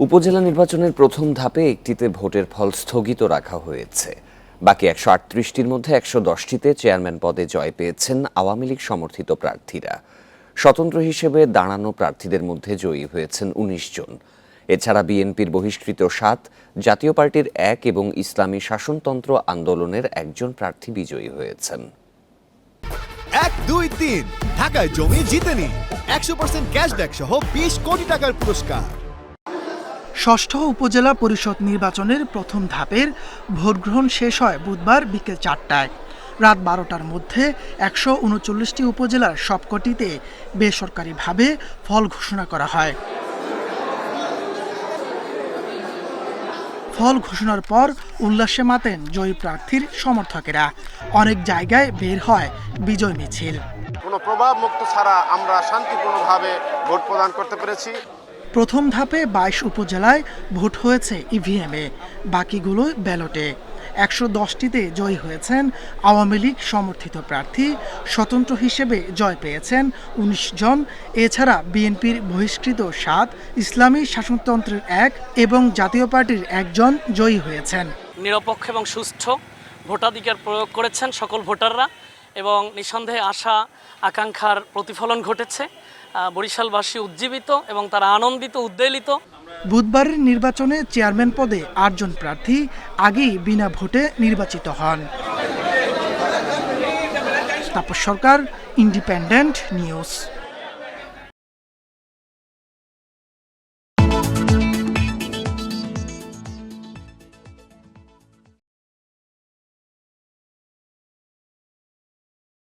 উপজেলা নির্বাচনের প্রথম ধাপে একটিতে ভোটের ফল স্থগিত রাখা হয়েছে। বাকি একশো আটত্রিশটির মধ্যে একশো দশটিতে চেয়ারম্যান পদে জয় পেয়েছেন আওয়ামী লীগ সমর্থিত প্রার্থীরা। স্বতন্ত্র হিসেবে দাঁড়ানো প্রার্থীদের মধ্যে জয়ী হয়েছেন উনিশ জন। এছাড়া বিএনপির বহিষ্কৃত সাত, জাতীয় পার্টির এক এবং ইসলামী শাসনতন্ত্র আন্দোলনের একজন প্রার্থী বিজয়ী হয়েছেন। এক, দুই, তিন। ঢাকায় জমি জিতে নিন একশো পার্সেন্ট ক্যাশব্যাক সহ বিশ কোটি টাকার পুরস্কার। ষষ্ঠ উপজেলা পরিষদ নির্বাচনের প্রথম ধাপের ভোটগ্রহণ শেষ হয় বুধবার বিকেল চারটায়। রাত বারোটার মধ্যে একশো উনচল্লিশটি উপজেলার সবকটিতে বেসরকারিভাবে ফল ঘোষণা করা হয়। ফল ঘোষণার পর উল্লাসে মাতেন জয়ী প্রার্থীর সমর্থকেরা। অনেক জায়গায় বের হয় বিজয় মিছিল। কোনো প্রভাব মুক্ত ছাড়া আমরা শান্তিপূর্ণভাবে ভোট প্রদান করতে পেরেছি। প্রথম ধাপে বাইশ উপজেলায় ভোট হয়েছে ইভিএমে, বাকিগুলো ব্যালটে। একশো দশটিতে জয়ী হয়েছেন আওয়ামী লীগ সমর্থিত প্রার্থী, স্বতন্ত্র হিসেবে জয় পেয়েছেন উনিশ জন। এছাড়া বিএনপির বহিষ্কৃত সাত, ইসলামী শাসনতন্ত্রের এক এবং জাতীয় পার্টির একজন জয়ী হয়েছেন। নিরপেক্ষ এবং সুষ্ঠু ভোটাধিকার প্রয়োগ করেছেন সকল ভোটাররা। এবং নিঃসন্দেহে আশা, আকাঙ্ক্ষার প্রতিফলন ঘটেছে। বরিশালবাসী উজ্জীবিত এবং তারা আনন্দিত, উদ্বেলিত। বুধবারের নির্বাচনে চেয়ারম্যান পদে আটজন প্রার্থী আগেই বিনা ভোটে নির্বাচিত হন। তাপস সরকার ইন্ডিপেন্ডেন্ট নিউজ